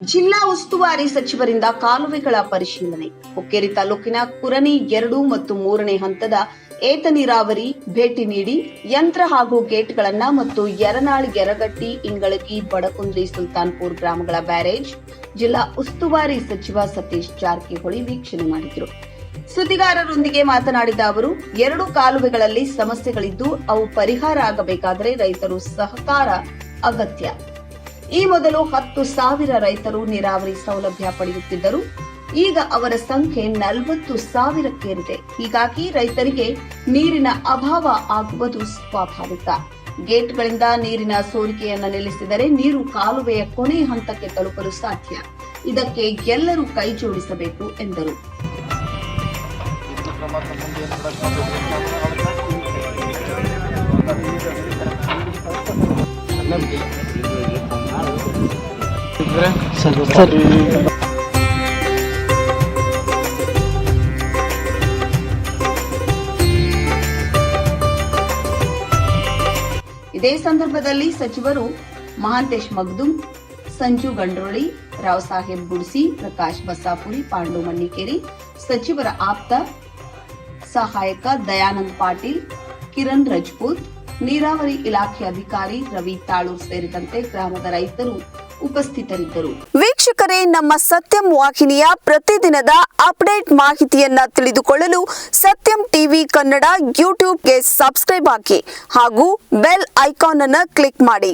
ಜಿಲ್ಲಾ ಉಸ್ತುವಾರಿ ಸಚಿವರಿಂದ ಕಾಲುವೆಗಳ ಪರಿಶೀಲನೆ. ಹುಕ್ಕೇರಿ ತಾಲೂಕಿನ ಕುರನಿ ಎರಡು ಮತ್ತು ಮೂರನೇ ಹಂತದ ಏತ ನೀರಾವರಿ ಭೇಟಿ ನೀಡಿ ಯಂತ್ರ ಹಾಗೂ ಗೇಟ್ಗಳನ್ನ ಮತ್ತು ಯರನಾಳ್ ಯರಗಟ್ಟಿ ಇಂಗಳಗಿ ಬಡಕುಂದ್ರಿ ಸುಲ್ತಾನ್ಪುರ್ ಗ್ರಾಮಗಳ ಬ್ಯಾರೇಜ್ ಜಿಲ್ಲಾ ಉಸ್ತುವಾರಿ ಸಚಿವ ಸತೀಶ್ ಜಾರಕಿಹೊಳಿ ವೀಕ್ಷಣೆ ಮಾಡಿದರು. ಸುದ್ದಿಗಾರರೊಂದಿಗೆ ಮಾತನಾಡಿದ ಅವರು, ಎರಡು ಕಾಲುವೆಗಳಲ್ಲಿ ಸಮಸ್ಯೆಗಳಿದ್ದು ಅವು ಪರಿಹಾರ ಆಗಬೇಕಾದರೆ ರೈತರು ಸಹಕಾರ ಅಗತ್ಯ. ಈ ಮೊದಲು ಹತ್ತು ಸಾವಿರ ರೈತರು ನೀರಾವರಿ ಸೌಲಭ್ಯ ಪಡೆಯುತ್ತಿದ್ದರು. ಈಗ ಅವರ ಸಂಖ್ಯೆ ನಲವತ್ತು ಸಾವಿರಕ್ಕೇರಿದೆ. ಹೀಗಾಗಿ ರೈತರಿಗೆ ನೀರಿನ ಅಭಾವ ಆಗುವುದು ಸ್ವಾಭಾವಿಕ. ಗೇಟ್ಗಳಿಂದ ನೀರಿನ ಸೋರಿಕೆಯನ್ನು ನಿಲ್ಲಿಸಿದರೆ ನೀರು ಕಾಲುವೆಯ ಕೊನೆ ಹಂತಕ್ಕೆ ತಲುಪಲು ಸಾಧ್ಯ. ಇದಕ್ಕೆ ಎಲ್ಲರೂ ಕೈ ಜೋಡಿಸಬೇಕು ಎಂದರು. ಇದೇ ಸಂದರ್ಭದಲ್ಲಿ ಸಚಿವರು ಮಹಾಂತೇಶ್ ಮಗ್ದುಂ, ಸಂಜು ಗಂಡ್ರೋಳಿ, ರಾವ್ ಸಾಹೇಬ್ ಗುಡ್ಸಿ, ಪ್ರಕಾಶ್ ಬಸಾಪುರಿ ಪಾಂಡು ಮಣ್ಣಿಕೇರಿ ಸಚಿವರ ಆಪ್ತ ಸಹಾಯಕ ದಯಾನಂದ್ ಪಾಟೀಲ್, ಕಿರಣ್ ರಜಪೂತ್ ನೀರಾವರಿ ಇಲಾಖೆ ಅಧಿಕಾರಿ ರವಿ ತಾಳೂರ್ ಸೇರಿದಂತೆ ಗ್ರಾಮದ ರೈತರು ಉಪಸ್ಥಿತರಿದ್ದರು. ವೀಕ್ಷಕರೇ, ನಮ್ಮ ಸತ್ಯಂ ವಾಹಿನಿಯ ಪ್ರತಿದಿನದ ಅಪ್ಡೇಟ್ ಮಾಹಿತಿಯನ್ನ ತಿಳಿದುಕೊಳ್ಳಲು ಸತ್ಯಂ ಟಿವಿ ಕನ್ನಡ ಯೂಟ್ಯೂಬ್ಗೆ ಸಬ್ಸ್ಕ್ರೈಬ್ ಹಾಕಿ ಹಾಗೂ ಬೆಲ್ ಐಕಾನ್ ಅನ್ನು ಕ್ಲಿಕ್ ಮಾಡಿ.